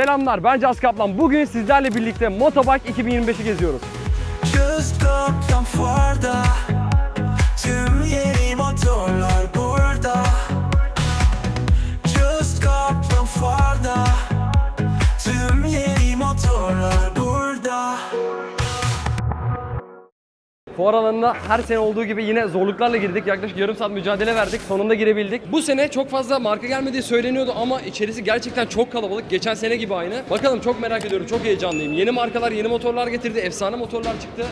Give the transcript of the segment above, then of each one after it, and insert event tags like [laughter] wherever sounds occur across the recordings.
Selamlar ben Caz Kaplan. Bugün sizlerle birlikte Motobike 2025'i geziyoruz. Just fuarda Fuar alanına her sene olduğu gibi yine zorluklarla girdik. Yaklaşık yarım saat mücadele verdik. Sonunda girebildik. Bu sene çok fazla marka gelmediği söyleniyordu ama içerisi gerçekten çok kalabalık. Geçen sene gibi aynı. Bakalım çok merak ediyorum. Çok heyecanlıyım. Yeni markalar, yeni motorlar getirdi. Efsane motorlar çıktı.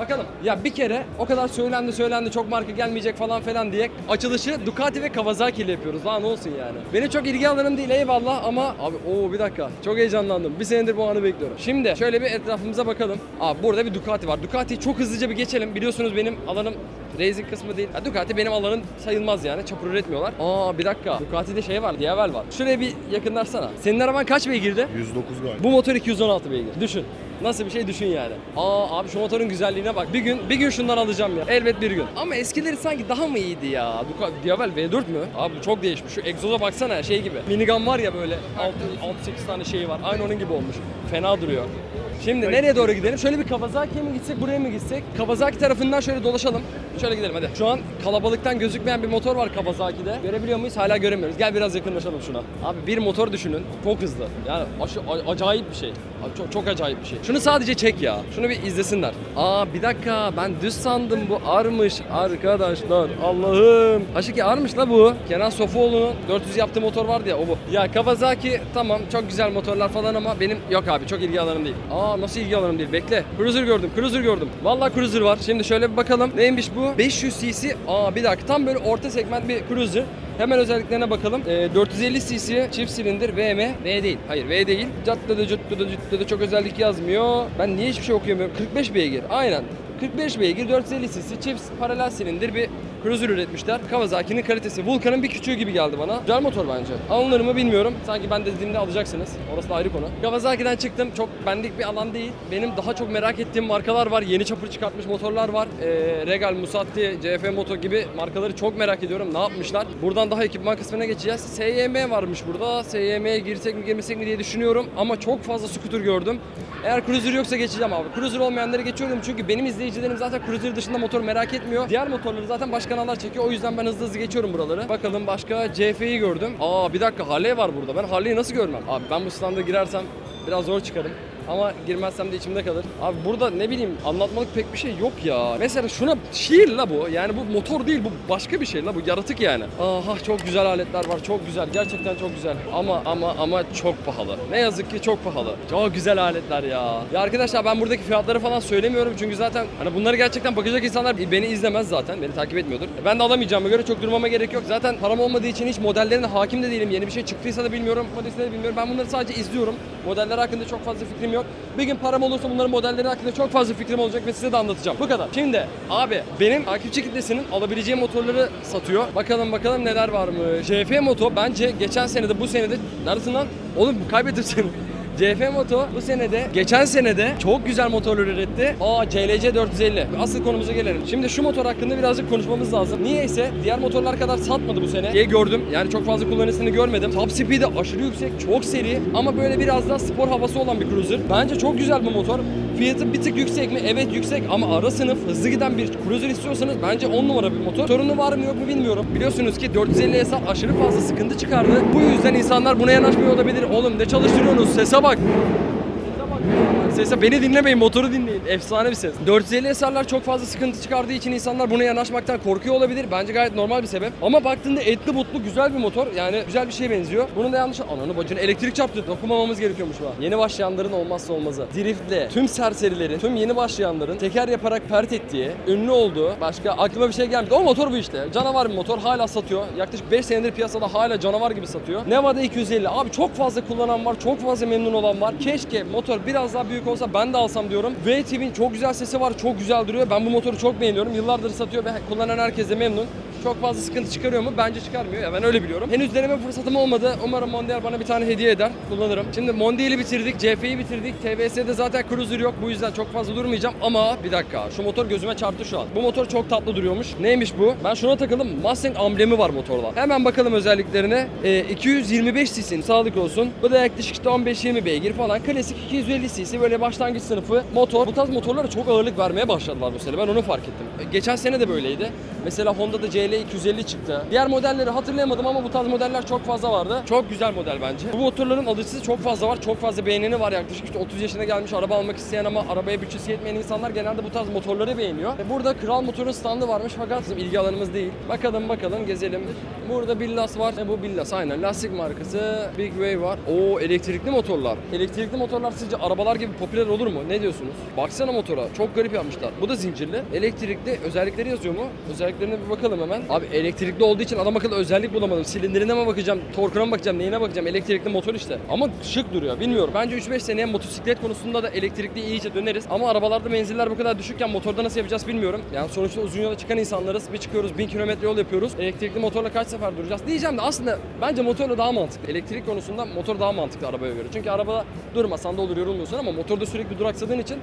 Bakalım. Ya bir kere o kadar söylendi söylendi çok marka gelmeyecek falan filan diye açılışı Ducati ve Kawasaki ile yapıyoruz. Ne olsun yani. Benim çok ilgi alanım değil eyvallah ama abi o bir dakika. Çok heyecanlandım. Bir senedir bu anı bekliyorum. Şimdi şöyle bir etrafımıza bakalım. Abi burada bir Ducati var. Ducati'yi çok hızlıca bir geçelim. Biliyorsunuz benim alanım racing kısmı değil. Ya Ducati benim alanım sayılmaz yani. Çapur üretmiyorlar. Aa bir dakika. Ducati'de şey var. Diavel var. Şuraya bir yakınlarsana. Senin araban kaç beygirdi? 109 galiba. Bu motor 216 beygir. Düşün. Nasıl bir şey düşün yani. Aa abi şu motorun güzelliğine bak. Bir gün bir gün şundan alacağım ya. Elbet bir gün. Ama eskileri sanki daha mı iyiydi ya? Ducati Diavel V4 mü? Abi bu çok değişmiş. Şu egzoza baksana şey gibi. Minigun var ya böyle 6-8 tane şeyi var. Aynı onun gibi olmuş. Fena duruyor. Şimdi nereye doğru gidelim? Şöyle bir Kawasaki'ye mi gitsek, buraya mı gitsek? Kawasaki tarafından şöyle dolaşalım. Şöyle gidelim hadi. Şu an kalabalıktan gözükmeyen bir motor var Kawasaki'de. Görebiliyor muyuz? Hala göremiyoruz. Gel biraz yakınlaşalım şuna. Abi bir motor düşünün. Çok hızlı. Yani aşı, a- acayip bir şey. Abi Çok, çok acayip bir şey. Şunu sadece çek ya. Şunu bir izlesinler. Aa bir dakika ben düz sandım bu armış arkadaşlar. Allah'ım. Aşık armış la bu. Kenan Sofuoğlu'nun 400 yaptığı motor vardı ya o bu. Ya Kawasaki tamam çok güzel motorlar falan ama benim yok abi çok ilgi alanım değil. Aa nasıl ilgi alanım değil bekle. Cruiser gördüm Cruiser gördüm. Vallahi Cruiser var. Şimdi şöyle bir bakalım. Neymiş bu? 500 cc. Aa bir dakika tam böyle orta segment bir Cruiser. Hemen özelliklerine bakalım. Ee, 450 cc çift silindir VM. V değil. Hayır V değil. Caddede cüddede cüddede çok özellik yazmıyor. Ben niye hiçbir şey okuyamıyorum? 45 beygir. Aynen. 45 beygir 450 cc çift paralel silindir bir Cruiser üretmişler. Kawasaki'nin kalitesi. Vulcan'ın bir küçüğü gibi geldi bana. Güzel motor bence. Alınır mı bilmiyorum. Sanki ben de dediğimde alacaksınız. Orası da ayrı konu. Kawasaki'den çıktım. Çok bendik bir alan değil. Benim daha çok merak ettiğim markalar var. Yeni çapır çıkartmış motorlar var. Ee, Regal, Musatti, CF Moto gibi markaları çok merak ediyorum. Ne yapmışlar? Buradan daha ekipman kısmına geçeceğiz. SYM varmış burada. SYM'ye girsek mi girmesek mi diye düşünüyorum. Ama çok fazla scooter gördüm. Eğer Cruiser yoksa geçeceğim abi. Cruiser olmayanları geçiyorum çünkü benim izleyicilerim zaten Cruiser dışında motor merak etmiyor. Diğer motorları zaten başka kanallar çekiyor. O yüzden ben hızlı hızlı geçiyorum buraları. Bakalım başka CF'yi gördüm. Aa bir dakika Harley var burada. Ben Harley'i nasıl görmem? Abi ben bu standa girersem biraz zor çıkarım. Ama girmezsem de içimde kalır. Abi burada ne bileyim anlatmalık pek bir şey yok ya. Mesela şuna şiir la bu. Yani bu motor değil bu başka bir şey la bu yaratık yani. Aha çok güzel aletler var çok güzel gerçekten çok güzel. Ama ama ama çok pahalı. Ne yazık ki çok pahalı. Çok güzel aletler ya. Ya arkadaşlar ben buradaki fiyatları falan söylemiyorum çünkü zaten hani bunları gerçekten bakacak insanlar beni izlemez zaten. Beni takip etmiyordur. Ben de alamayacağıma göre çok durmama gerek yok. Zaten param olmadığı için hiç modellerine hakim de değilim. Yeni bir şey çıktıysa da bilmiyorum. Modelsini de bilmiyorum. Ben bunları sadece izliyorum. Modeller hakkında çok fazla fikrim yok. Bir gün param olursa bunların modelleri hakkında çok fazla fikrim olacak ve size de anlatacağım. Bu kadar. Şimdi abi benim takipçi kitlesinin alabileceği motorları satıyor. Bakalım bakalım neler var mı? JF Moto bence geçen senede bu senede neredesin lan? Oğlum kaybettim seni. CF Moto bu senede, geçen senede çok güzel motorlar üretti. Aa CLC 450. Asıl konumuza gelelim. Şimdi şu motor hakkında birazcık konuşmamız lazım. Niyeyse diğer motorlar kadar satmadı bu sene diye gördüm. Yani çok fazla kullanıcısını görmedim. Top speed'i aşırı yüksek, çok seri ama böyle biraz daha spor havası olan bir cruiser. Bence çok güzel bu motor. Fiyatı bir tık yüksek mi? Evet yüksek ama ara sınıf hızlı giden bir cruiser istiyorsanız bence 10 numara bir motor. Sorunu var mı yok mu bilmiyorum. Biliyorsunuz ki 450 SR aşırı fazla sıkıntı çıkardı. Bu yüzden insanlar buna yanaşmıyor olabilir. Oğlum ne çalıştırıyorsunuz? Sese bak. Sese beni dinlemeyin, motoru dinleyin. Efsane bir ses. 450 SR'lar çok fazla sıkıntı çıkardığı için insanlar buna yanaşmaktan korkuyor olabilir. Bence gayet normal bir sebep. Ama baktığında etli butlu güzel bir motor. Yani güzel bir şeye benziyor. Bunun da yanlış... Ananı bacını elektrik çarptı. Dokunmamamız gerekiyormuş bu. Yeni başlayanların olmazsa olmazı. Driftle tüm serserilerin, tüm yeni başlayanların teker yaparak pert ettiği, ünlü olduğu, başka aklıma bir şey gelmedi. O motor bu işte. Canavar bir motor. Hala satıyor. Yaklaşık 5 senedir piyasada hala canavar gibi satıyor. Nevada 250. Abi çok fazla kullanan var. Çok fazla memnun olan var. Keşke motor biraz daha büyük olsa ben de alsam diyorum. V-Twin çok güzel sesi var. Çok güzel duruyor. Ben bu motoru çok beğeniyorum. Yıllardır satıyor ve kullanan herkes de memnun. Çok fazla sıkıntı çıkarıyor mu? Bence çıkarmıyor. Ya ben öyle biliyorum. Henüz deneme fırsatım olmadı. Umarım Mondial bana bir tane hediye eder. Kullanırım. Şimdi Mondial'i bitirdik. CF'yi bitirdik. TVS'de zaten Cruiser yok. Bu yüzden çok fazla durmayacağım. Ama bir dakika. Şu motor gözüme çarptı şu an. Bu motor çok tatlı duruyormuş. Neymiş bu? Ben şuna takıldım. Mustang amblemi var motorda. Hemen bakalım özelliklerine. Ee, 225 cc sağlık olsun. Bu da yaklaşık işte 15-20 beygir falan. Klasik 250 cc böyle başlangıç sınıfı motor. Bu tarz motorlara çok ağırlık vermeye başladılar bu sene. Ben onu fark ettim. E, Geçen sene de böyleydi. Mesela Honda'da CL 250 çıktı. Diğer modelleri hatırlayamadım ama bu tarz modeller çok fazla vardı. Çok güzel model bence. Bu motorların alıcısı çok fazla var. Çok fazla beğeneni var. Yaklaşık işte 30 yaşına gelmiş araba almak isteyen ama arabaya bütçesi yetmeyen insanlar genelde bu tarz motorları beğeniyor. E, Burada Kral Motor'un standı varmış fakat bizim ilgi alanımız değil. Bakalım bakalım gezelim. Burada Billas var. E, bu Billas aynen. Lastik markası. Big Wave var. Oo elektrikli motorlar. Elektrikli motorlar sizce arabalar gibi popüler olur mu? Ne diyorsunuz? Baksana motora. Çok garip yapmışlar. Bu da zincirli. Elektrikli özellikleri yazıyor mu? Özelliklerine bir bakalım hemen. Abi elektrikli olduğu için adam akıllı özellik bulamadım. Silindirine mi bakacağım? Torkuna mı bakacağım? Neyine bakacağım? Elektrikli motor işte. Ama şık duruyor. Bilmiyorum. Bence 3-5 seneye motosiklet konusunda da elektrikli iyice döneriz. Ama arabalarda menziller bu kadar düşükken motorda nasıl yapacağız bilmiyorum. Yani sonuçta uzun yola çıkan insanlarız. Bir çıkıyoruz 1000 kilometre yol yapıyoruz. Elektrikli motorla kaç sefer duracağız? Diyeceğim de aslında bence motorla daha mantıklı. Elektrik konusunda motor daha mantıklı arabaya göre. Çünkü arabada durmasan da olur yorulmuyorsun ama motorda sürekli duraksadığın için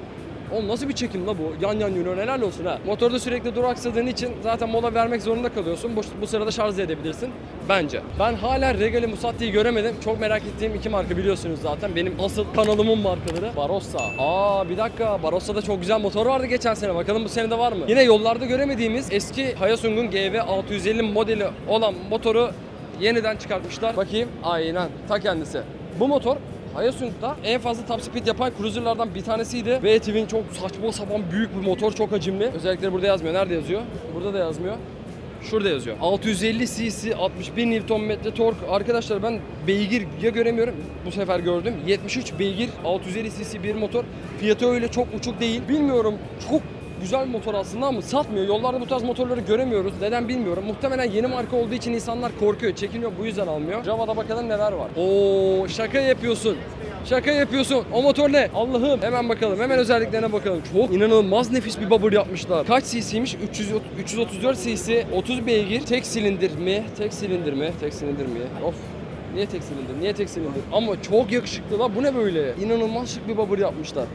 Oğlum nasıl bir çekim la bu? Yan yan yürüyorsun helal olsun ha. Motorda sürekli duraksadığın için zaten mola vermek zorunda kalıyorsun. Bu, bu sırada şarj edebilirsin. Bence. Ben hala Regale Musatti'yi göremedim. Çok merak ettiğim iki marka biliyorsunuz zaten. Benim asıl kanalımın markaları. Barossa. Aa bir dakika. Barossa'da çok güzel motor vardı geçen sene. Bakalım bu sene de var mı? Yine yollarda göremediğimiz eski Hayasung'un GV 650 modeli olan motoru yeniden çıkartmışlar. Bakayım. Aynen. Ta kendisi. Bu motor Hyosung'da en fazla top speed yapan cruiserlardan bir tanesiydi. V-Twin çok saçma sapan büyük bir motor, çok hacimli. Özellikleri burada yazmıyor. Nerede yazıyor? Burada da yazmıyor. Şurada yazıyor. 650 cc 61 Nm tork. Arkadaşlar ben beygir ya göremiyorum. Bu sefer gördüm. 73 beygir 650 cc bir motor. Fiyatı öyle çok uçuk değil. Bilmiyorum çok güzel motor aslında ama satmıyor. Yollarda bu tarz motorları göremiyoruz. Neden bilmiyorum. Muhtemelen yeni marka olduğu için insanlar korkuyor, çekiniyor. Bu yüzden almıyor. Java'da bakalım neler var. Oo şaka yapıyorsun. Şaka yapıyorsun. O motor ne? Allah'ım. Hemen bakalım. Hemen özelliklerine bakalım. Çok inanılmaz nefis bir bubble yapmışlar. Kaç cc'ymiş? 300, 334 cc, 30 beygir. Tek silindir mi? Tek silindir mi? Tek silindir mi? Of. Niye tek silindir? Niye tek silindir? Ama çok yakışıklı la. Bu ne böyle? İnanılmaz şık bir bubble yapmışlar.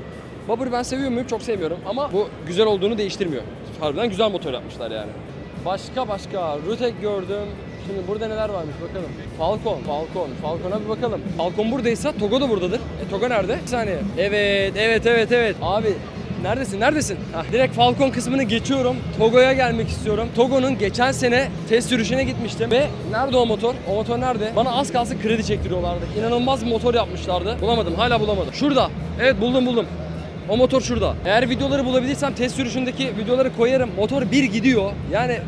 Bubble ben seviyor muyum? Çok sevmiyorum ama bu güzel olduğunu değiştirmiyor. Harbiden güzel motor yapmışlar yani. Başka başka Rutek gördüm. Şimdi burada neler varmış bakalım. Falcon, Falcon, Falcon'a bir bakalım. Falcon buradaysa Togo da buradadır. E Togo nerede? Bir saniye. Evet, evet, evet, evet. Abi Neredesin? Neredesin? Hah, direkt Falcon kısmını geçiyorum. Togo'ya gelmek istiyorum. Togo'nun geçen sene test sürüşüne gitmiştim ve nerede o motor? O motor nerede? Bana az kalsın kredi çektiriyorlardı. İnanılmaz bir motor yapmışlardı. Bulamadım. Hala bulamadım. Şurada. Evet buldum buldum. O motor şurada. Eğer videoları bulabilirsem test sürüşündeki videoları koyarım. Motor bir gidiyor. Yani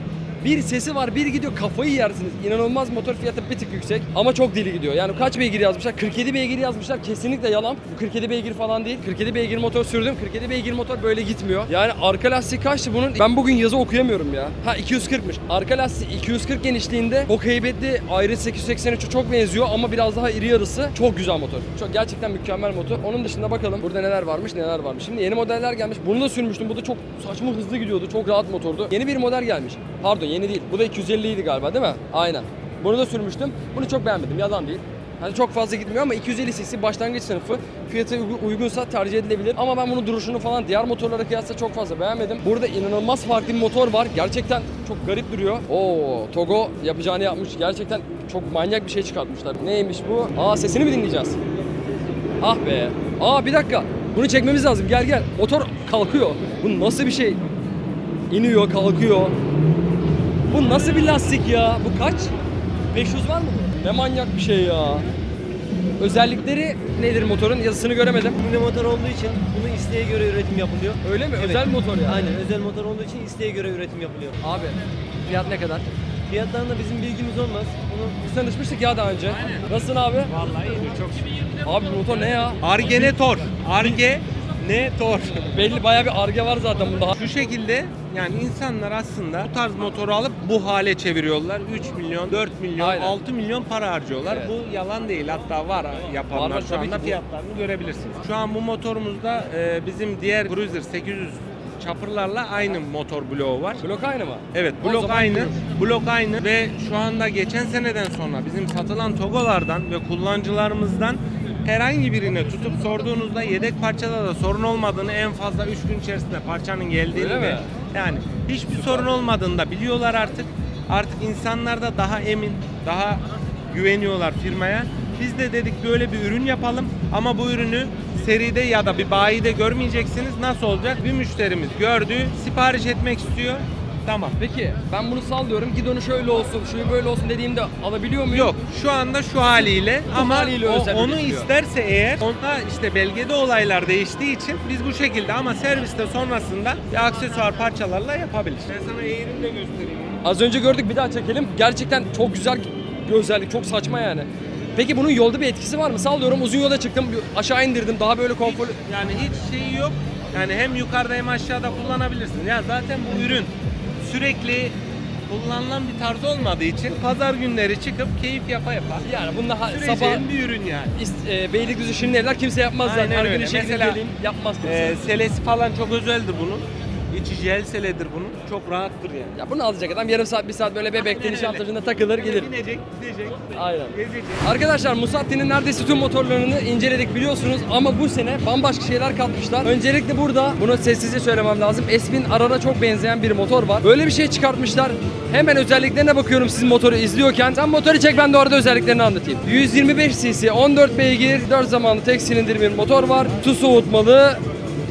bir sesi var, bir gidiyor kafayı yersiniz. İnanılmaz motor fiyatı bir tık yüksek ama çok deli gidiyor. Yani kaç beygir yazmışlar? 47 beygir yazmışlar. Kesinlikle yalan. Bu 47 beygir falan değil. 47 beygir motor sürdüm. 47 beygir motor böyle gitmiyor. Yani arka lastik kaçtı bunun? Ben bugün yazı okuyamıyorum ya. Ha 240'mış. Arka lastik 240 genişliğinde. Çok heybetli. Iris 883'e çok benziyor ama biraz daha iri yarısı. Çok güzel motor. Çok gerçekten mükemmel motor. Onun dışında bakalım burada neler varmış, neler varmış. Şimdi yeni modeller gelmiş. Bunu da sürmüştüm. Bu da çok saçma hızlı gidiyordu. Çok rahat motordu. Yeni bir model gelmiş. Pardon yeni değil. Bu da 250 idi galiba değil mi? Aynen. Bunu da sürmüştüm. Bunu çok beğenmedim. Yalan değil. Hani çok fazla gitmiyor ama 250 cc başlangıç sınıfı fiyatı uygu- uygunsa tercih edilebilir. Ama ben bunu duruşunu falan diğer motorlara kıyasla çok fazla beğenmedim. Burada inanılmaz farklı bir motor var. Gerçekten çok garip duruyor. Oo, Togo yapacağını yapmış. Gerçekten çok manyak bir şey çıkartmışlar. Neymiş bu? Aa sesini mi dinleyeceğiz? Ah be. Aa bir dakika. Bunu çekmemiz lazım. Gel gel. Motor kalkıyor. Bu nasıl bir şey? İniyor, kalkıyor. Bu nasıl bir lastik ya? Bu kaç? 500 var mı bu? Ne manyak bir şey ya. Özellikleri nedir motorun? Yazısını göremedim. Yine motor olduğu için bunu isteğe göre üretim yapılıyor. Öyle mi? Evet. Özel motor yani. Aynen özel motor olduğu için isteğe göre üretim yapılıyor. Abi fiyat ne kadar? Fiyatlarında bizim bilgimiz olmaz. Bunu Biz tanışmıştık ya daha önce. Nasılsın abi? Vallahi iyidir çok. Abi motor ne ya? Arge ne tor? Arge ne tor? Belli bayağı bir arge var zaten bunda. Şu şekilde yani insanlar aslında bu tarz motoru alıp bu hale çeviriyorlar. 3 milyon, 4 milyon, Aynen. 6 milyon para harcıyorlar. Evet. Bu yalan değil. Hatta var yapanlar Var, var, şu anda ki bu- fiyatlarını görebilirsiniz. Şu an bu motorumuzda e, bizim diğer Cruiser 800 çapırlarla aynı motor bloğu var. Blok aynı mı? Evet blok aynı. buyurun. Blok aynı ve şu anda geçen seneden sonra bizim satılan Togolardan ve kullanıcılarımızdan herhangi birine tutup sorduğunuzda yedek parçada da sorun olmadığını en fazla 3 gün içerisinde parçanın geldiğini Öyle ve mi? Yani hiçbir sorun olmadığını da biliyorlar artık. Artık insanlar da daha emin, daha güveniyorlar firmaya. Biz de dedik böyle bir ürün yapalım ama bu ürünü seride ya da bir bayide görmeyeceksiniz. Nasıl olacak? Bir müşterimiz gördü, sipariş etmek istiyor. Tamam. Peki ben bunu sallıyorum. Gidonu şöyle olsun, şuyu böyle olsun dediğimde alabiliyor muyum? Yok şu anda şu haliyle Bu ama haliyle o- özel onu üretiyor. isterse eğer onda işte belgede olaylar değiştiği için biz bu şekilde ama serviste sonrasında bir aksesuar parçalarla yapabilir. Ben sana eğerini de göstereyim. Az önce gördük bir daha çekelim. Gerçekten çok güzel bir özellik. Çok saçma yani. Peki bunun yolda bir etkisi var mı? Sallıyorum uzun yola çıktım, bir aşağı indirdim. Daha böyle konforlu. Yani hiç şeyi yok. Yani hem yukarıda hem aşağıda kullanabilirsin. Ya zaten bu ürün sürekli kullanılan bir tarz olmadığı için pazar günleri çıkıp keyif yapa yapa Yani bunda ha- sabah bir ürün yani. ist- e, Beylikdüzü Şirinevler kimse yapmaz Aynen zaten. Her gün öyle. işe gidip Mesela, geleyim yapmaz kimse. Ee, selesi falan çok özeldir bunun. İçi jel seledir bunun. Çok rahattır yani. ya bunu alacak adam yarım saat bir saat böyle bebekte nişantaşında takılır gelir. Binecek, gidecek, Aynen. gezecek. Arkadaşlar Musatti'nin neredeyse tüm motorlarını inceledik biliyorsunuz ama bu sene bambaşka şeyler katmışlar. Öncelikle burada bunu sessizce söylemem lazım. Espin Arar'a çok benzeyen bir motor var. Böyle bir şey çıkartmışlar. Hemen özelliklerine bakıyorum siz motoru izliyorken. Sen motoru çek ben de orada özelliklerini anlatayım. 125 cc, 14 beygir, 4 zamanlı tek silindir bir motor var. Su soğutmalı,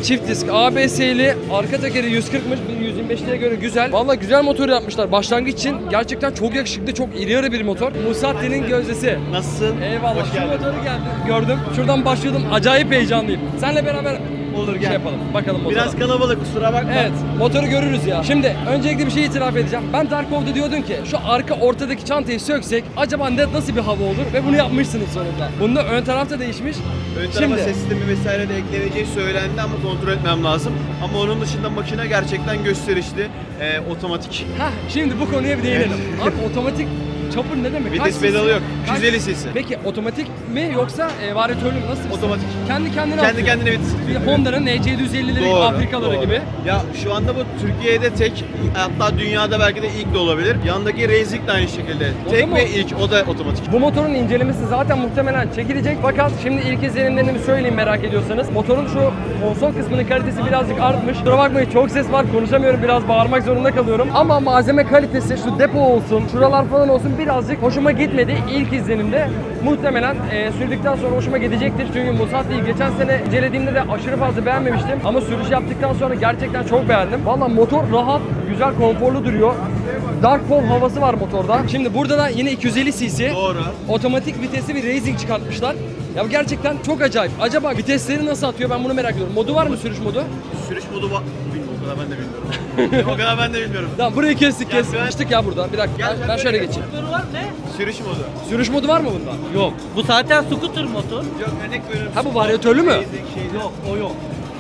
Çift disk ABS'li, arka tekeri 140'mış, 125'liğe göre güzel. Valla güzel motor yapmışlar. Başlangıç için gerçekten çok yakışıklı, çok iri yarı bir motor. Musatti'nin gözdesi. Nasılsın? Eyvallah. Hoş Şu geldin. motoru geldi, gördüm. Şuradan başladım. Acayip heyecanlıyım. Senle beraber Olur şey gel. yapalım. Bakalım motora. Biraz kalabalık kusura bakma. Evet, motoru görürüz ya. Şimdi öncelikle bir şey itiraf edeceğim. Ben Darkov'da diyordum ki şu arka ortadaki çantayı söksek acaba ne nasıl bir hava olur ve bunu yapmışsınız sonunda. Bunda ön tarafta değişmiş. Ön tarafa Şimdi ses sistemi vesaire de ekleneceği söylendi ama kontrol etmem lazım. Ama onun dışında makine gerçekten gösterişli, e, otomatik. Heh, şimdi bu konuya bir değinelim. Abi otomatik çapır ne demek? Kaç Vites cc? pedalı yok. Kaç- 250 cc. Peki otomatik mi yoksa e, varyatörlü mü? Nasıl? bir Otomatik. Kendi kendine Kendi atıyor. kendine. Bir Honda'nın NC750'leri gibi, Doğru, Afrikaları doğru. gibi. Ya şu anda bu Türkiye'de tek, hatta dünyada belki de ilk de olabilir. Yandaki Racing de aynı şekilde. O da tek mı? ve ilk, o da otomatik. Bu motorun incelemesi zaten muhtemelen çekilecek fakat şimdi ilk izlenimlerini bir söyleyeyim merak ediyorsanız. Motorun şu konsol kısmının kalitesi birazcık artmış. Kusura bakmayın çok ses var konuşamıyorum biraz bağırmak zorunda kalıyorum. Ama malzeme kalitesi şu depo olsun şuralar falan olsun birazcık hoşuma gitmedi ilk izlenimde. Muhtemelen e, sürdükten sonra hoşuma gidecektir. Çünkü Musatti'yi geçen sene incelediğimde de aşırı fazla beğenmemiştim. Ama sürüş yaptıktan sonra gerçekten çok beğendim. Valla motor rahat, güzel, konforlu duruyor. Dark Pole havası var motorda. Şimdi burada da yine 250 cc. Doğru. Otomatik vitesli bir racing çıkartmışlar. Ya gerçekten çok acayip. Acaba vitesleri nasıl atıyor ben bunu merak ediyorum. Modu var mı sürüş modu? Sürüş modu var. O kadar ben de bilmiyorum. [laughs] o kadar ben de bilmiyorum. Tamam burayı kestik kestik. ben- Açtık ya burada. Bir dakika Gel, ben, ben şöyle geçeyim. Sürüş modu. Sürüş modu var mı bunda? Yok. Bu zaten scooter motor. Yok örnek veriyorum. Ha bu varyatörlü mü? Şeydi. Yok o yok.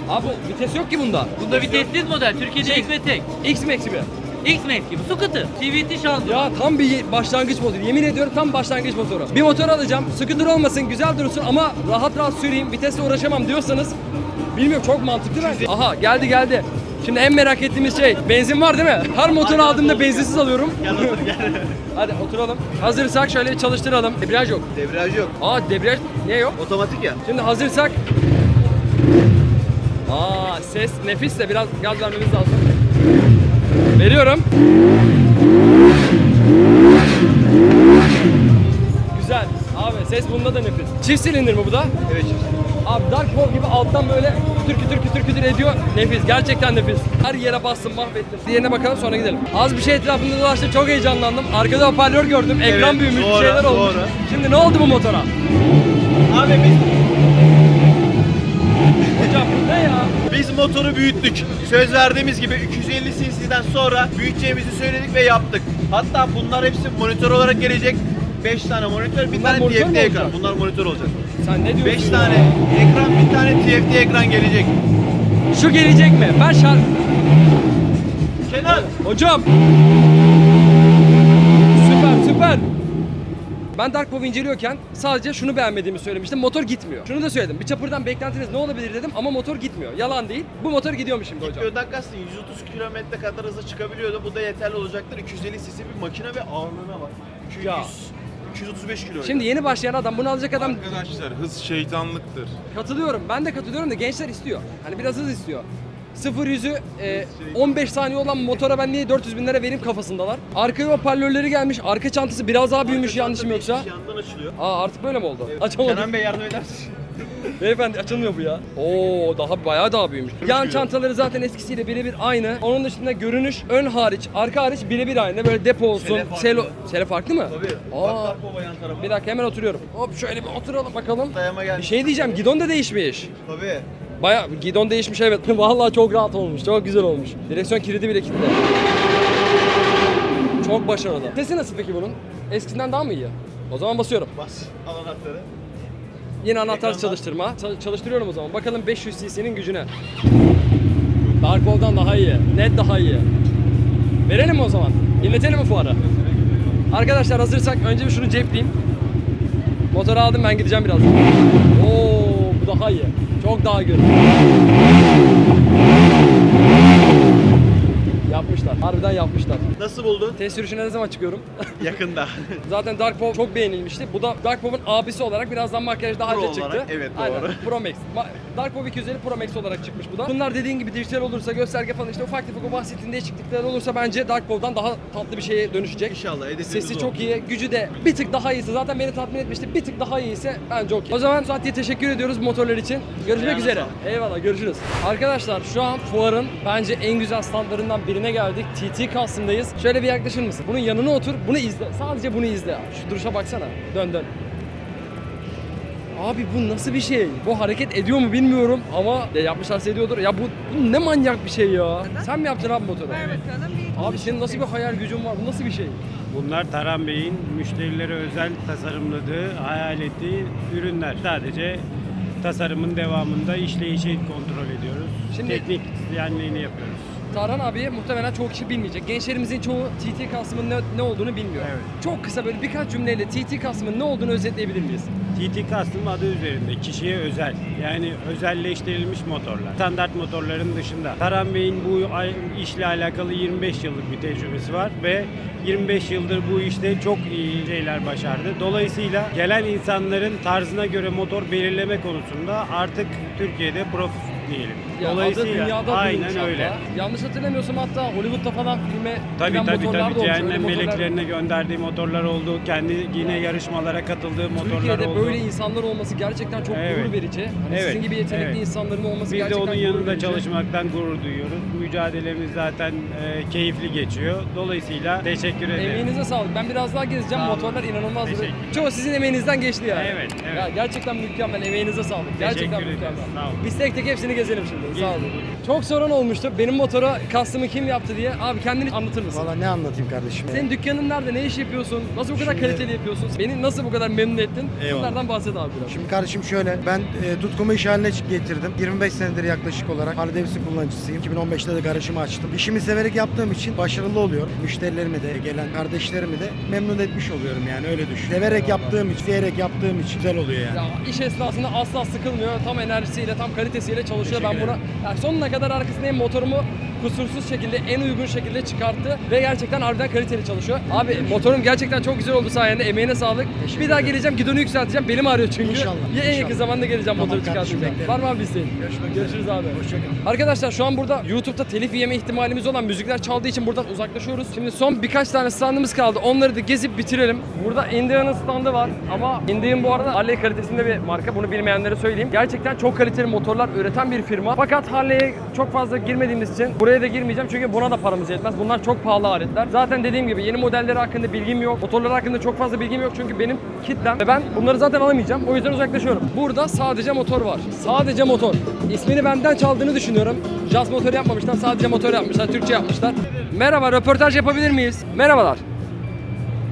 Abi vites yok ki bunda. Bunda vitessiz model. Türkiye'de ilk ve tek. X Max mi? X-Max gibi. Scooter. CVT şanzıman. Ya tam bir başlangıç motoru. Yemin ediyorum tam başlangıç motoru. Bir motor alacağım. Scooter olmasın, güzel dursun ama rahat rahat süreyim, vitesle uğraşamam diyorsanız bilmiyorum çok mantıklı bence. Aha geldi geldi. Şimdi en merak ettiğimiz şey benzin var değil mi? Her motor aldığımda benzinsiz alıyorum. Gel otur gel. [laughs] Hadi oturalım. Hazırsak şöyle çalıştıralım. Debriyaj yok. Debriyaj yok. Aa debriyaj niye yok? Otomatik ya. Şimdi hazırsak Aa ses nefis de biraz gaz vermemiz lazım. Veriyorum. Güzel. Abi ses bunda da nefis. Çift silindir mi bu da? Evet şimdi. Abi Dark Ball gibi alttan böyle kütür kütür kütür kütür ediyor. Nefis. Gerçekten nefis. Her yere bastım mahvettim. Diğerine bakalım sonra gidelim. Az bir şey etrafında dolaştım. Çok heyecanlandım. Arkada hoparlör gördüm. Ekran Evet, büyümüş. bir doğru, şeyler olmuş. doğru. Şimdi ne oldu bu motora? Abi biz, Hocam bu ne ya? biz motoru büyüttük. Söz verdiğimiz gibi 250 cc'den sonra büyüteceğimizi söyledik ve yaptık. Hatta bunlar hepsi monitör olarak gelecek. 5 tane monitör, bir Bunlar tane monitör mü TFT ekran. olacak? Bunlar monitör olacak. Sen ne diyorsun? 5 ya? tane ekran, bir tane TFT ekran gelecek. Şu gelecek mi? Ben şart... Kenan! Hocam! Süper süper! Ben Dark Pov inceliyorken sadece şunu beğenmediğimi söylemiştim. Motor gitmiyor. Şunu da söyledim. Bir çapırdan beklentiniz ne olabilir dedim ama motor gitmiyor. Yalan değil. Bu motor gidiyormuş şimdi hocam. Gitmiyordan kastın 130 kilometre kadar hızla çıkabiliyordu. Bu da yeterli olacaktır. 250 cc bir makine ve ağırlığına bak. 200, Ya. 235 kilo. Şimdi yeni başlayan adam bunu alacak adam Arkadaşlar hız şeytanlıktır. katılıyorum. Ben de katılıyorum da gençler istiyor. Hani biraz hız istiyor. 0 yüzü e, 15 saniye olan motora ben niye 400 bin lira vereyim kafasındalar. Arka hoparlörleri gelmiş. Arka çantası biraz daha büyümüş yanlışım yoksa. Yandan açılıyor. Aa artık böyle mi oldu? Açamadım. Kenan Bey yardım eder misin? Beyefendi açılmıyor bu ya. Oo daha bayağı daha büyümüş. Yan çantaları zaten eskisiyle birebir aynı. Onun dışında görünüş ön hariç, arka hariç birebir aynı. Böyle depo olsun. Sele farklı. Selo. Sele farklı mı? Tabii. Aa. Bak baba yan tarafa. Bir dakika hemen oturuyorum. Hop şöyle bir oturalım bakalım. Dayama geldi. Bir şey diyeceğim gidon da değişmiş. Tabii. Baya gidon değişmiş evet. [laughs] Vallahi çok rahat olmuş. Çok güzel olmuş. Direksiyon kilidi bile kilitli. Çok başarılı. Sesi nasıl peki bunun? Eskisinden daha mı iyi? O zaman basıyorum. Bas. Al anahtarı. Yine anahtar çalıştırma. Çalıştırıyorum o zaman. Bakalım 500 cc'nin gücüne. Darkol'dan daha iyi. Net daha iyi. Verelim mi o zaman? İnletelim mi fuarı? Arkadaşlar hazırsak önce bir şunu cepleyeyim. Motoru aldım ben gideceğim birazdan. Oo bu daha iyi. Çok daha gür. Yapmışlar. Harbiden yapmışlar. Nasıl buldun? Test sürüşüne ne zaman çıkıyorum? [laughs] Yakında. Zaten Dark Pop çok beğenilmişti. Bu da Dark Pop'un abisi olarak birazdan makyajda Pro harca çıktı. olarak, evet, Aynen. doğru. Pro Max. Ma- Dark Pop 250 Pro Max olarak çıkmış bu da. Bunlar dediğin gibi dijital olursa, gösterge falan işte ufak tefek o bahsettiğin değişiklikler olursa bence Dark Pop'dan daha tatlı bir şeye dönüşecek. İnşallah hedefimiz Sesi o. çok iyi, gücü de bir tık daha iyisi. Zaten beni tatmin etmişti. Bir tık daha iyiyse bence okey. O zaman Suat'ya teşekkür ediyoruz motorlar için. Görüşmek Ayağına üzere. sağlık. Eyvallah, görüşürüz. Arkadaşlar şu an fuarın bence en güzel standlarından birine geldik. TT Custom'dayız. Şöyle bir yaklaşır mısın? Bunun yanına otur, bunu izle. Sadece bunu izle. Şu duruşa baksana. Dön dön. Abi bu nasıl bir şey? Bu hareket ediyor mu bilmiyorum ama ya yapmışlarsa ediyordur. Ya bu, bu ne manyak bir şey ya. Sen mi yaptın abi motoru? Ver bakalım bir Abi senin nasıl bir hayal gücün var? Bu nasıl bir şey? Bunlar Taran Bey'in müşterilere özel tasarımladığı, hayal ettiği ürünler. Sadece tasarımın devamında işleyişi kontrol ediyoruz. Şimdi- Teknik isteyenliğini yapıyoruz. Tarhan abi muhtemelen çoğu kişi bilmeyecek. Gençlerimizin çoğu TT kasmının ne, ne olduğunu bilmiyor. Evet. Çok kısa böyle birkaç cümleyle TT kasmının ne olduğunu özetleyebilir miyiz? TT Custom adı üzerinde kişiye özel. Yani özelleştirilmiş motorlar. Standart motorların dışında. Taran Bey'in bu işle alakalı 25 yıllık bir tecrübesi var ve 25 yıldır bu işte çok iyi şeyler başardı. Dolayısıyla gelen insanların tarzına göre motor belirleme konusunda artık Türkiye'de prof diyelim. Ya adı Dolayısıyla dünyada aynen hatta. öyle. Yanlış hatırlamıyorsam hatta Hollywood'da falan filme Tabii giren tabii motorlar tabii da olmuş. Öyle cehennem motorlar- meleklerine gönderdiği motorlar oldu. Kendi yine yarışmalara katıldığı motorlar Türkiye'de oldu. böyle insanlar olması gerçekten çok Evet. gurur verici. Hani Evet, sizin gibi yetenekli evet. insanların olması Biz de gerçekten onun gurur yanında verici. çalışmaktan gurur duyuyoruz. Mücadelemiz zaten e, keyifli geçiyor. Dolayısıyla teşekkür ederim. Emeğinize sağlık. Ben biraz daha gezeceğim. Sağ olun. Motorlar inanılmaz. Teşekkürler. Çoğu sizin emeğinizden geçti yani. Evet, evet. Ya gerçekten mükemmel. Emeğinize sağlık. Gerçekten ederiz. mükemmel. Sağ olun. Biz tek tek hepsini gezelim şimdi. Sağ olun. Çok soran olmuştu. Benim motora kastımı kim yaptı diye. Abi kendini anlatır mısın? Valla ne anlatayım kardeşim? Senin dükkanın nerede? Ne iş yapıyorsun? Nasıl bu kadar Şimdi- kaliteli yapıyorsun? Beni nasıl bu kadar memnun ettin? Eyvallah. Bunlardan bahset abi biraz. Şimdi kardeşim şöyle, ben e, tutkumu iş haline getirdim. 25 senedir yaklaşık olarak Harley Davidson kullanıcısıyım. 2015'te de garajımı açtım. İşimi severek yaptığım için başarılı oluyor. Müşterilerimi de, gelen kardeşlerimi de memnun etmiş oluyorum yani öyle düşün. Severek yaptığım için, isteyerek yaptığım için güzel oluyor yani. Ya iş esnasında asla sıkılmıyor. Tam enerjisiyle, tam kalitesiyle çalışıyor. Ben buna yani sonuna kadar arkasındayım. Motorumu kusursuz şekilde, en uygun şekilde çıkarttı ve gerçekten harbiden kaliteli çalışıyor. Abi motorum gerçekten çok güzel oldu sayende. Emeğine sağlık. Bir daha geleceğim, gidonu yükselteceğim. Belim ağrıyor çünkü. İnşallah, Ya en yakın zamanda geleceğim Tamam motoru kardeşim, çıkartacağım. beklerim. Var mı abi isteğin? Görüşmek üzere. Görüşürüz abi. Hoşçakalın. Arkadaşlar şu an burada YouTube'da telif yeme ihtimalimiz olan müzikler çaldığı için buradan uzaklaşıyoruz. Şimdi son birkaç tane standımız kaldı. Onları da gezip bitirelim. Burada Indian'ın standı var ama Indian bu arada Harley kalitesinde bir marka. Bunu bilmeyenlere söyleyeyim. Gerçekten çok kaliteli motorlar üreten bir firma. Fakat Harley'e çok fazla girmediğimiz için buraya da girmeyeceğim çünkü buna da paramız yetmez. Bunlar çok pahalı aletler. Zaten dediğim gibi yeni modelleri hakkında bilgim yok. Motorlar hakkında çok fazla bilgim yok çünkü benim kitlem ve ben bunları zaten alamayacağım. O yüzden uzaklaşıyorum. Burada sadece motor var. Sadece motor. İsmini benden çaldığını düşünüyorum. Jazz motor yapmamışlar. Sadece motor yapmışlar. Türkçe yapmışlar. Merhaba, röportaj yapabilir miyiz? Merhabalar.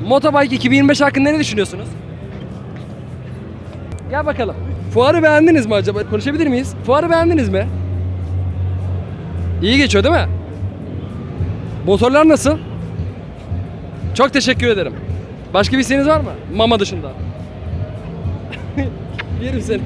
Motobike 2025 hakkında ne düşünüyorsunuz? Gel bakalım. Fuarı beğendiniz mi acaba? Konuşabilir miyiz? Fuarı beğendiniz mi? İyi geçiyor değil mi? Motorlar nasıl? Çok teşekkür ederim. Başka bir isteğiniz var mı? Mama dışında. [laughs] Yerim seni.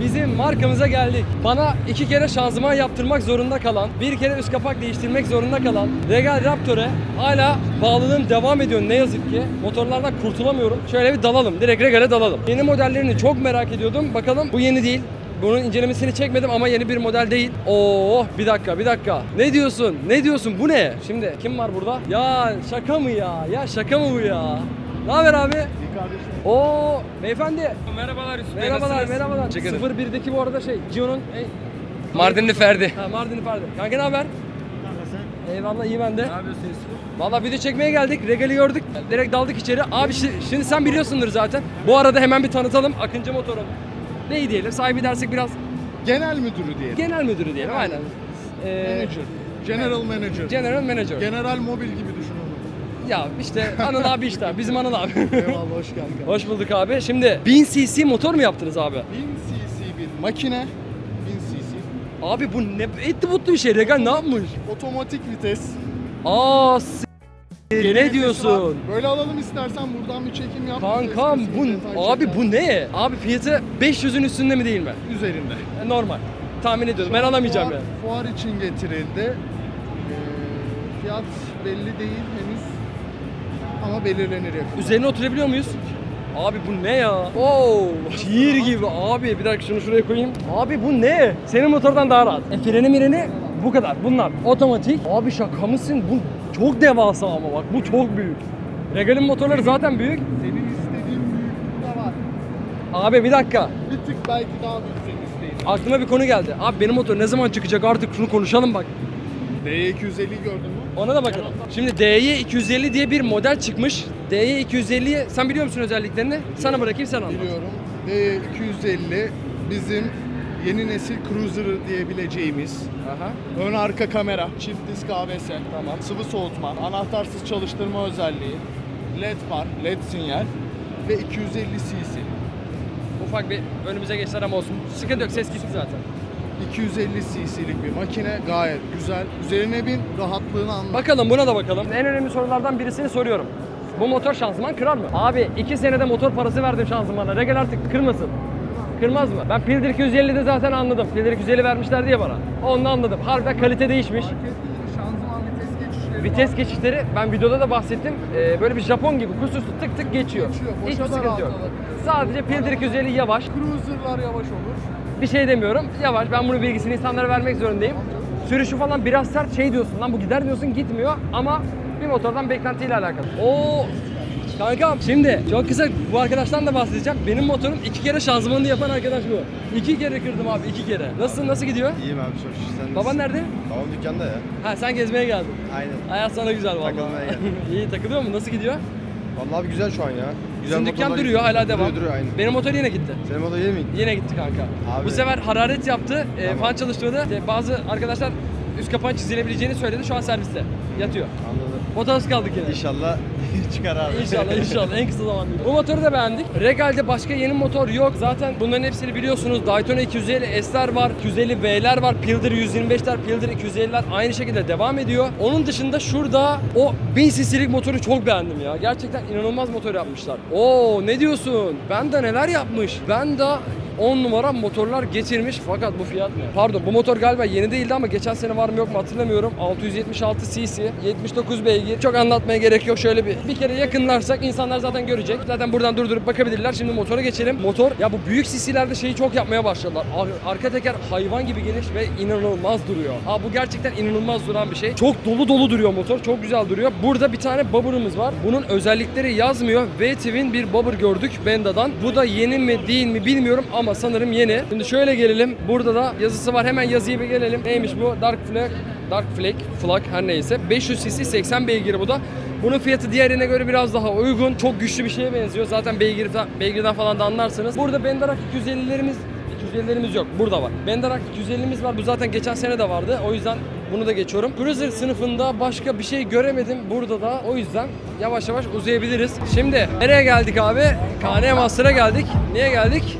Bizim markamıza geldik. Bana iki kere şanzıman yaptırmak zorunda kalan, bir kere üst kapak değiştirmek zorunda kalan Regal Raptor'e hala bağlılığım devam ediyor ne yazık ki. Motorlardan kurtulamıyorum. Şöyle bir dalalım. Direkt Regal'e dalalım. Yeni modellerini çok merak ediyordum. Bakalım bu yeni değil. Bunun incelemesini çekmedim ama yeni bir model değil. Oo bir dakika bir dakika. Ne diyorsun? Ne diyorsun? Bu ne? Şimdi kim var burada? Ya şaka mı ya? Ya şaka mı bu ya? Ne haber abi? Oo beyefendi. Merhabalar Yusuf Bey, Merhabalar, nasılsınız? merhabalar. Ederim. 01'deki bu arada şey, Gio'nun... E, Mardinli Ferdi. ha, Mardinli Ferdi. Kanka ne haber? Eyvallah, iyi ben de. Ne yapıyorsun Yusuf? Valla video çekmeye geldik, Regal'i gördük. Direkt daldık içeri. Abi şi- şimdi sen biliyorsundur zaten. Bu arada hemen bir tanıtalım. Akıncı Motor'un. Neyi diyelim? Sahibi dersek biraz Genel müdürü diyelim. genel müdürü diyelim. Aynen. Ee, Manager. General Manager. General Manager. General Mobil gibi. Ya işte Anıl abi işte. Bizim Anıl abi. [laughs] Eyvallah hoş geldin. Hoş bulduk abi. Şimdi 1000 cc motor mu yaptınız abi? 1000 cc bir makine. 1000 cc. Abi bu ne etli butlu bir şey. Regal ne yapmış? Otomatik vites. Aa s- ne vitesi diyorsun? var. Böyle alalım istersen buradan bir çekim yap. Kankam Vites bu detay abi çeker. bu ne? Abi fiyatı 500'ün üstünde mi değil mi? Üzerinde. E, Normal. Tahmin ediyordum. Ben alamayacağım fuar, yani. Fuar için getirildi. Ee, fiyat belli değil henüz. Ama belirlenir yakında. Üzerine oturabiliyor muyuz? Abi bu ne ya? Oo, şiir gibi abi. Bir dakika şunu şuraya koyayım. Abi bu ne? Senin motordan daha rahat. E freni mireni bu kadar. Bunlar otomatik. Abi şaka mısın? Bu çok devasa ama bak bu çok büyük. Regal'in motorları zaten büyük. Senin istediğin büyüklükte var. Abi bir dakika. Bir tık belki daha büyük senin isteğin. Aklıma bir konu geldi. Abi benim motor ne zaman çıkacak artık şunu konuşalım bak. D250 gördün mü? Ona da bakalım. Şimdi DY 250 diye bir model çıkmış. DY 250'yi sen biliyor musun özelliklerini? Sana bırakayım sen anlat. Biliyorum. D250 bizim yeni nesil cruiser diyebileceğimiz Aha. ön arka kamera, çift disk ABS, Tamam. sıvı soğutma, anahtarsız çalıştırma özelliği, LED var, LED sinyal ve 250 cc. Ufak bir önümüze geçer ama olsun. Sıkıntı yok ses gitti zaten. 250 cc'lik bir makine gayet güzel. Üzerine bin rahatlığını anla. Bakalım buna da bakalım. En önemli sorulardan birisini soruyorum. Bu motor şanzıman kırar mı? Abi iki senede motor parası verdim şanzımana. Regal artık kırmasın. Kırmaz mı? Ben Pildir 250'de zaten anladım. Pildir 250 vermişler diye bana. Onu anladım. Harbiden kalite değişmiş. Şanzıman vites geçişleri Vites geçişleri ben videoda da bahsettim. Ee, böyle bir Japon gibi kusursuz tık tık geçiyor. Geçiyor, Hiçbir sıkıntı yok. Sadece Pildir 250 yavaş. Cruiser'lar yavaş olur. Bir şey demiyorum. Yavaş. Ben bunun bilgisini insanlara vermek zorundayım. Sürüşü falan biraz sert şey diyorsun lan bu gider diyorsun gitmiyor ama bir motordan beklentiyle alakalı. Oo Kankam şimdi çok kısa bu arkadaştan da bahsedeceğim. Benim motorun iki kere şanzımanını yapan arkadaş bu. İki kere kırdım abi iki kere. Nasıl nasıl gidiyor? İyiyim abi çok şükür. Sen Baban nerede? Babam dükkanda ya. Ha sen gezmeye geldin. Aynen. Hayat sana güzel vallahi. Takılmaya geldim. [laughs] İyi takılıyor mu? Nasıl gidiyor? Vallahi abi güzel şu an ya. Güzel Bizim dükkan motorlar duruyor gidiyor. hala devam. Duruyor duruyor aynen. Benim motor yine gitti. Senin motor iyi mi? Yine gitti kanka. Abi. Bu sefer hararet yaptı. E, Tamam. fan çalıştırdı. İşte bazı arkadaşlar üst kapağın çizilebileceğini söyledi. Şu an serviste. Yatıyor. Anladım. Motoruz kaldık yine. İnşallah [laughs] çıkar abi. İnşallah inşallah en kısa zamanda. Bu motoru da beğendik. Regal'de başka yeni motor yok. Zaten bunların hepsini biliyorsunuz. Daytona 250 S'ler var, 250 V'ler var, Pilder 125'ler, Pilder 250'ler aynı şekilde devam ediyor. Onun dışında şurada o 1000 cc'lik motoru çok beğendim ya. Gerçekten inanılmaz motor yapmışlar. Oo ne diyorsun? Benda neler yapmış? Benda 10 numara motorlar getirmiş fakat bu fiyat ne? Pardon bu motor galiba yeni değildi ama geçen sene var mı yok mu hatırlamıyorum. 676 cc, 79 beygir. Çok anlatmaya gerek yok. Şöyle bir bir kere yakınlarsak insanlar zaten görecek. Zaten buradan durdurup bakabilirler. Şimdi motora geçelim. Motor ya bu büyük cc'lerde şeyi çok yapmaya başladılar. Ar- arka teker hayvan gibi geniş ve inanılmaz duruyor. Ha bu gerçekten inanılmaz duran bir şey. Çok dolu dolu duruyor motor. Çok güzel duruyor. Burada bir tane bubber'ımız var. Bunun özellikleri yazmıyor. V-Twin bir bubber gördük Benda'dan. Bu da yeni mi değil mi bilmiyorum ama sanırım yeni. Şimdi şöyle gelelim. Burada da yazısı var. Hemen yazıya bir gelelim. Neymiş bu? Dark Flag, Dark Flag, Flag her neyse. 500 cc 80 beygiri bu da. Bunun fiyatı diğerine göre biraz daha uygun. Çok güçlü bir şeye benziyor. Zaten beygirden, beygirden falan da anlarsınız. Burada Bendarak 250'lerimiz 250'lerimiz yok. Burada var. Bendarak 250'miz var. Bu zaten geçen sene de vardı. O yüzden bunu da geçiyorum. Cruiser sınıfında başka bir şey göremedim burada da. O yüzden yavaş yavaş uzayabiliriz. Şimdi nereye geldik abi? KN Master'a geldik. Niye geldik?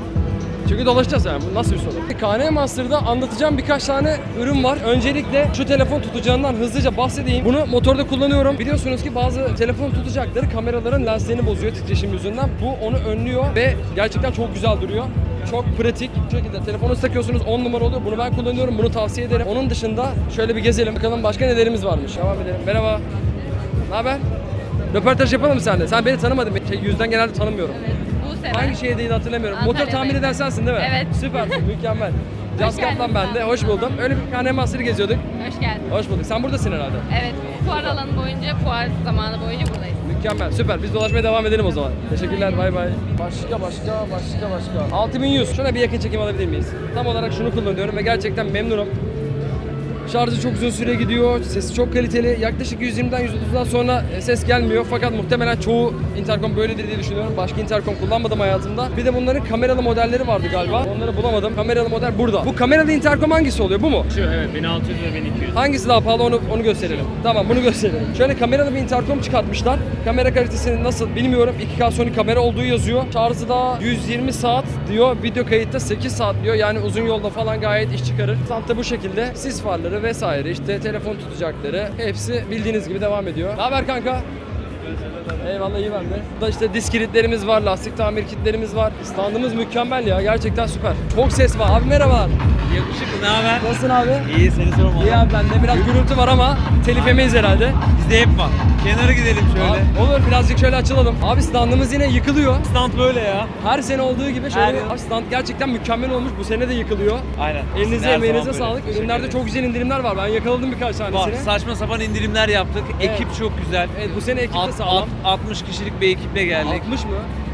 Çünkü dolaşacağız yani. Bu nasıl bir soru? KN Master'da anlatacağım birkaç tane ürün var. Öncelikle şu telefon tutacağından hızlıca bahsedeyim. Bunu motorda kullanıyorum. Biliyorsunuz ki bazı telefon tutacakları kameraların lenslerini bozuyor titreşim yüzünden. Bu onu önlüyor ve gerçekten çok güzel duruyor. Çok pratik. Bu şekilde telefonu takıyorsunuz 10 numara oluyor. Bunu ben kullanıyorum. Bunu tavsiye ederim. Onun dışında şöyle bir gezelim. Bakalım başka nelerimiz varmış. Devam edelim. Merhaba. Ne haber? Röportaj yapalım mı sen de? Sen beni tanımadın. Şey, yüzden genelde tanımıyorum. Bu sefer. Hangi şehirdeydi hatırlamıyorum. Motor Antalya'dayım. tahmin eden sensin değil mi? Evet. Süpersin, mükemmel. [laughs] Caz Kaplan ben de, hoş buldum. Öyle bir tane master'ı geziyorduk. Hoş geldin. Hoş bulduk. Sen buradasın herhalde. Evet, fuar alanı boyunca, fuar zamanı boyunca buradayız. Mükemmel, süper. Biz dolaşmaya devam edelim o zaman. Teşekkürler, bay bay. Başka, başka, başka, başka. 6100. Şuna bir yakın çekim alabilir miyiz? Tam olarak şunu kullanıyorum ve gerçekten memnunum. Şarjı çok uzun süre gidiyor. Sesi çok kaliteli. Yaklaşık 120'den 130'dan sonra e, ses gelmiyor. Fakat muhtemelen çoğu interkom böyledir diye düşünüyorum. Başka interkom kullanmadım hayatımda. Bir de bunların kameralı modelleri vardı galiba. Onları bulamadım. Kameralı model burada. Bu kameralı interkom hangisi oluyor? Bu mu? Şu evet 1600 ve 1200. Hangisi daha pahalı onu onu gösterelim. Tamam bunu gösterelim. Şöyle kameralı bir interkom çıkartmışlar. Kamera kalitesini nasıl bilmiyorum. 2K Sony kamera olduğu yazıyor. Şarjı da 120 saat diyor. Video kayıtta 8 saat diyor. Yani uzun yolda falan gayet iş çıkarır. Standta bu şekilde. Sis farları vesaire işte telefon tutacakları hepsi bildiğiniz gibi devam ediyor. Ne haber kanka? Eyvallah iyi ben de. Burada işte disk kilitlerimiz var, lastik tamir kitlerimiz var. Standımız mükemmel ya. Gerçekten süper. Çok ses var. Abi merhabalar. Yakışıklı ne haber? Nasılsın abi? İyi seni sormalı. İyi abi bende biraz gürültü var ama telif yemeyiz herhalde. Bizde hep var. Kenara gidelim şöyle. Abi, olur birazcık şöyle açılalım. Abi standımız yine yıkılıyor. Stand böyle ya. Her sene olduğu gibi şöyle yıl. Abi stand gerçekten mükemmel olmuş. Bu sene de yıkılıyor. Aynen. Elinize Her emeğinize zaman böyle. sağlık. Ürünlerde çok güzel indirimler var. Ben yakaladım birkaç Var. tanesini. Saçma sapan indirimler yaptık. Evet. Ekip çok güzel. Evet bu sene ekip de sağlam. alt- 60 kişilik bir ekiple geldik. 60 mı?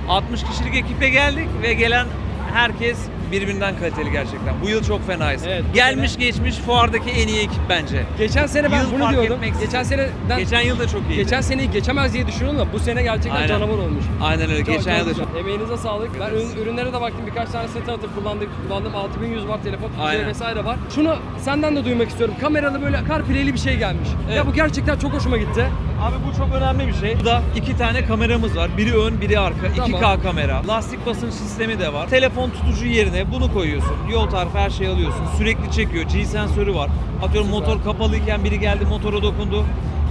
60 kişilik ekiple geldik ve gelen herkes birbirinden kaliteli gerçekten. Bu yıl çok fenayız. Evet, bu Gelmiş geçmiş fuardaki en iyi ekip bence. Geçen sene ben Yıl bunu fark diyordum. etmeksizin. Geçen seneden Geçen yıl da çok iyiydi. geçen seneyi geçemez diye düşünüyordum da bu sene gerçekten Aynen. canavar olmuş. Aynen öyle. Çok, Geçen çok yıl da güzel. çok. Emeğinize sağlık. Ben ürün- ürünlere de baktım. Birkaç tanesini tanıtıp kullandık. Kullandığım 6100 watt telefon Aynen. vesaire var. Şunu senden de duymak istiyorum. Kameralı böyle CarPlay'li bir şey gelmiş. Ya Evet. bu gerçekten çok hoşuma gitti. Abi bu çok önemli bir şey. Burada iki tane kameramız var. Biri ön, biri arka. Tamam. 2K kamera. Lastik basınç sistemi de var. Telefon tutucu yerine bunu koyuyorsun. Yol tarifi her şeyi alıyorsun. Sürekli çekiyor. G sensörü var. Atıyorum motor kapalıyken biri geldi motora dokundu.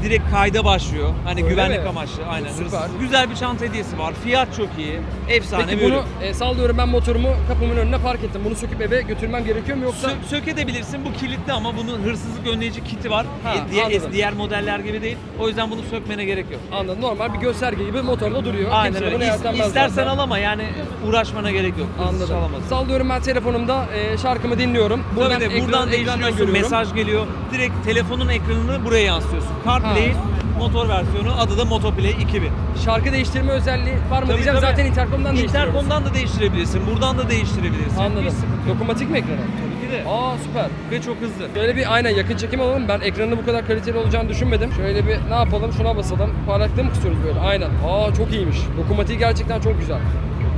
Direkt kayda başlıyor. Hani Öyle güvenlik mi? amaçlı. Aynen. Süper. Güzel bir çanta hediyesi var. Fiyat çok iyi. Efsane Peki bir bunu ürün. e, sallıyorum ben motorumu kapımın önüne park ettim. Bunu söküp eve götürmem gerekiyor mu yoksa? Sö- sök edebilirsin. Bu kilitli ama bunun hırsızlık önleyici kiti var. Ha, E, diğer, anladım. diğer modeller gibi değil. O yüzden bunu sökmene gerek yok. Anladım. Normal bir gösterge gibi motorda duruyor. Aynen Kimse öyle. bunu İs- yeltenmez İstersen zaten. al ama yani uğraşmana gerek yok. Hırsız Anladım. çalamazsın. Sallıyorum ben telefonumda e, şarkımı dinliyorum. Buradan, Buradan, ekran- buradan ekrandan değiştiriyorsun, görüyorum. mesaj geliyor. Direkt telefonun ekranını buraya yansıtıyorsun. CarPlay motor versiyonu adı da Motoplay 2000. Şarkı değiştirme özelliği var mı Tabii, diyeceğim. tabii. Zaten interkomdan değiştiriyoruz. Intercom'dan da değiştirebilirsin, buradan da değiştirebilirsin. Hiç Anladım. sıkıntı yok. Dokunmatik mi ekranı? Tabii ki de. Aa süper. Ve çok hızlı. Şöyle bir aynen yakın çekim alalım. Ben ekranı bu kadar kaliteli olacağını düşünmedim. Şöyle bir ne yapalım? Şuna basalım. Parlaklığı mı kısıyoruz böyle? Aynen. Aa çok iyiymiş. Dokunmatiği gerçekten çok güzel.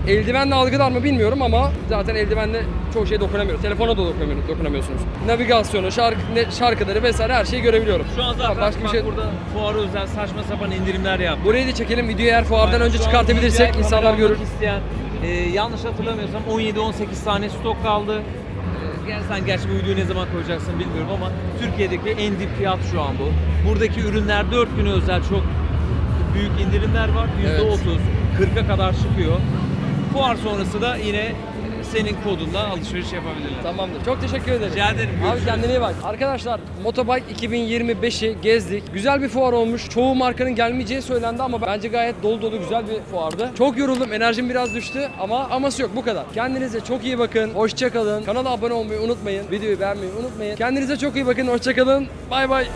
Eldivenle algılar mı bilmiyorum ama zaten eldivenle çoğu şeye dokunamıyoruz. Telefona da dokunamıyoruz, dokunamıyorsunuz. Navigasyonu, şarkı, ne- şarkıları vesaire her şeyi görebiliyorum. Şu an zaten Tamam, başka bir şey burada fuara özel saçma sapan indirimler yaptı. Burayı da çekelim. Videoyu eğer fuardan Aynen. önce çıkartabilirsek insanlar görür. isteyen, e, yanlış hatırlamıyorsam 17-18 tane stok kaldı. E, gel sen gerçi bu videoyu ne zaman koyacaksın bilmiyorum ama Türkiye'deki en dip fiyat şu an bu. Buradaki ürünler 4 güne özel çok büyük indirimler var. %30, 40'a kadar çıkıyor. Fuar sonrası da yine senin kodunla alışveriş yapabilirler. Tamamdır. Çok teşekkür ederim. Rica ederim. Abi Görüşürüz. kendine iyi bak. Arkadaşlar Motobike 2025'i gezdik. Güzel bir fuar olmuş. Çoğu markanın gelmeyeceği söylendi ama bence gayet dolu dolu güzel bir fuardı. Çok yoruldum. Enerjim biraz düştü ama aması yok bu kadar. Kendinize çok iyi bakın. Hoşça kalın. Kanala abone olmayı unutmayın. Videoyu beğenmeyi unutmayın. Kendinize çok iyi bakın. Hoşça kalın. Bay bay.